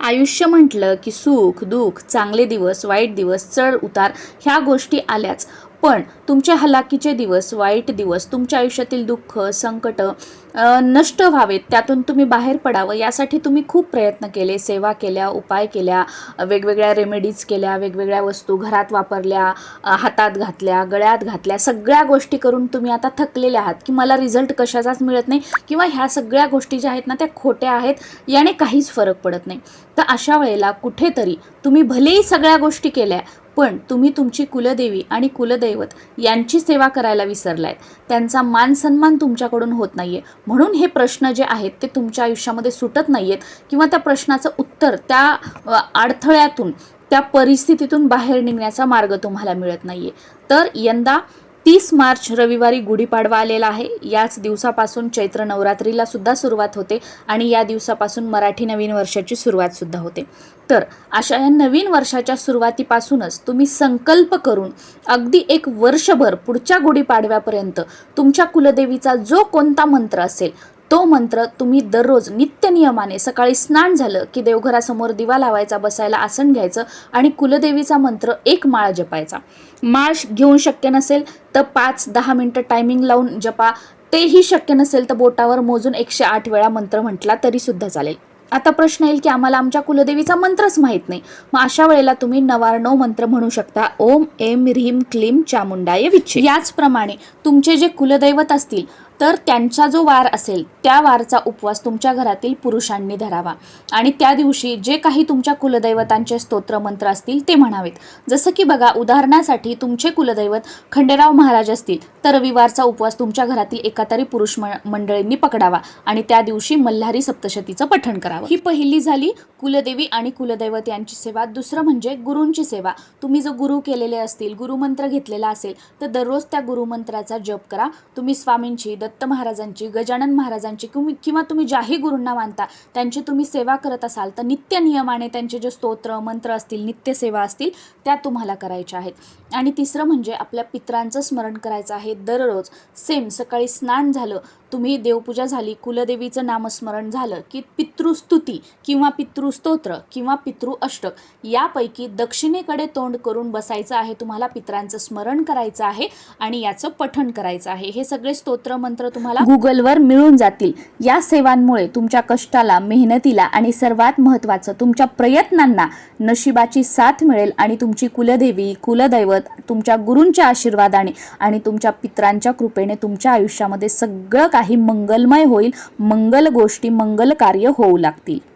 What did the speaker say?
आयुष्य म्हटलं की सुख दुःख चांगले दिवस वाईट दिवस चढ उतार ह्या गोष्टी आल्याच. पण तुमच्या हलाखीचे दिवस वाईट दिवस तुमच्या आयुष्यातील दुःख संकट नष्ट व्हावेत त्यातून तुम्ही बाहेर पडावं यासाठी तुम्ही खूप प्रयत्न केले सेवा केल्या उपाय केल्या वेगवेगळ्या रेमेडीज केल्या वेगवेगळ्या वस्तू घरात वापरल्या हातात घातल्या गळ्यात घातल्या सगळ्या गोष्टी करून तुम्ही आता थकलेले आहात की मला रिझल्ट कशाचाच मिळत नाही किंवा ह्या सगळ्या गोष्टी ज्या आहेत ना त्या खोट्या आहेत याने काहीच फरक पडत नाही. तर अशा वेळेला कुठेतरी तुम्ही भलेही सगळ्या गोष्टी केल्या पण तुम्ही तुमची कुलदेवी आणि कुलदैवत यांची सेवा करायला विसरलाय त्यांचा मान सन्मान तुमच्याकडून होत नाहीये. म्हणून हे प्रश्न जे आहेत ते तुमच्या आयुष्यामध्ये सुटत नाहीयेत किंवा त्या प्रश्नाचं उत्तर त्या अडथळ्यातून त्या परिस्थितीतून बाहेर निघण्याचा मार्ग तुम्हाला मिळत नाहीये. तर यंदा तीस मार्च रविवारी गुढीपाडवा आलेला आहे. याच दिवसापासून चैत्र नवरात्रीला सुद्धा सुरुवात होते आणि या दिवसापासून मराठी नवीन वर्षाची सुरुवात सुद्धा होते. तर अशा या नवीन वर्षाच्या सुरुवातीपासूनच तुम्ही संकल्प करून अगदी एक वर्षभर पुढच्या गुढीपाडव्यापर्यंत तुमच्या कुलदेवीचा जो कोणता मंत्र असेल तो मंत्र तुम्ही दररोज नित्यनियमाने सकाळी स्नान झालं की देवघरासमोर दिवा लावायचा बसायला आसन घ्यायचं आणि कुलदेवीचा मंत्र एक माळ जपायचा. माळ घेऊन शक्य नसेल तर पाच दहा मिनटं टायमिंग लावून जपा. तेही शक्य नसेल तर बोटावर मोजून एकशे आठ वेळा मंत्र म्हटला तरी सुद्धा चालेल. आता प्रश्न येईल की आम्हाला आमच्या कुलदेवीचा मंत्रच माहीत नाही. मग अशा वेळेला तुम्ही नवारणव मंत्र म्हणू शकता. ओम एम ह्रीम क्लीम चामुंडाय विच्छे. याचप्रमाणे तुमचे जे कुलदैवत असतील तर त्यांचा जो वार असेल त्या वारचा उपवास तुमच्या घरातील पुरुषांनी धरावा. आणि त्या दिवशी जे काही तुमच्या कुलदैवतांचे स्तोत्र मंत्र असतील ते म्हणावेत. जसं की बघा उदाहरणासाठी तुमचे कुलदैवत खंडेराव महाराज असतील तर रविवारचा उपवास तुमच्या घरातील एका तरी पुरुष म- मंडळींनी पकडावा आणि त्या दिवशी मल्हारी सप्तशतीचं पठण करावं. ही पहिली झाली कुलदेवी आणि कुलदैवत यांची सेवा. दुसरं म्हणजे गुरूंची सेवा. तुम्ही जो गुरु केलेले असतील गुरुमंत्र घेतलेला असेल तर दररोज त्या गुरुमंत्राचा जप करा. तुम्ही स्वामींची दत्त दत्त महाराजांची गजानन महाराजांची किंवा किंवा तुम्ही ज्याही गुरूंना मानता त्यांची तुम्ही सेवा करत असाल तर नित्य नियमाने त्यांचे जे स्तोत्र मंत्र असतील नित्यसेवा असतील त्या तुम्हाला करायच्या आहेत. आणि तिसरं म्हणजे आपल्या पित्रांचं स्मरण करायचं आहे. दररोज सेम सकाळी स्नान झालं तुम्ही देवपूजा झाली कुलदेवीचं नामस्मरण झालं की पितृस्तुती किंवा पितृस्तोत्र किंवा पितृ अष्टक यापैकी दक्षिणेकडे तोंड करून बसायचं आहे तुम्हाला पित्रांचं स्मरण करायचं आहे आणि याचं पठण करायचं आहे. हे सगळे स्तोत्र मंत्र तुम्हाला गुगलवर मिळून जातील. या सेवांमुळे तुमच्या कष्टाला मेहनतीला आणि सर्वात महत्त्वाचं तुमच्या प्रयत्नांना नशिबाची साथ मिळेल आणि तुमची कुलदेवी कुलदैवत तुमच्या गुरूंच्या आशीर्वादाने आणि तुमच्या पित्रांच्या कृपेने तुमच्या आयुष्यामध्ये सगळं काही मंगलमय होईल. मंगल गोष्टी मंगल कार्य होऊ लागतील.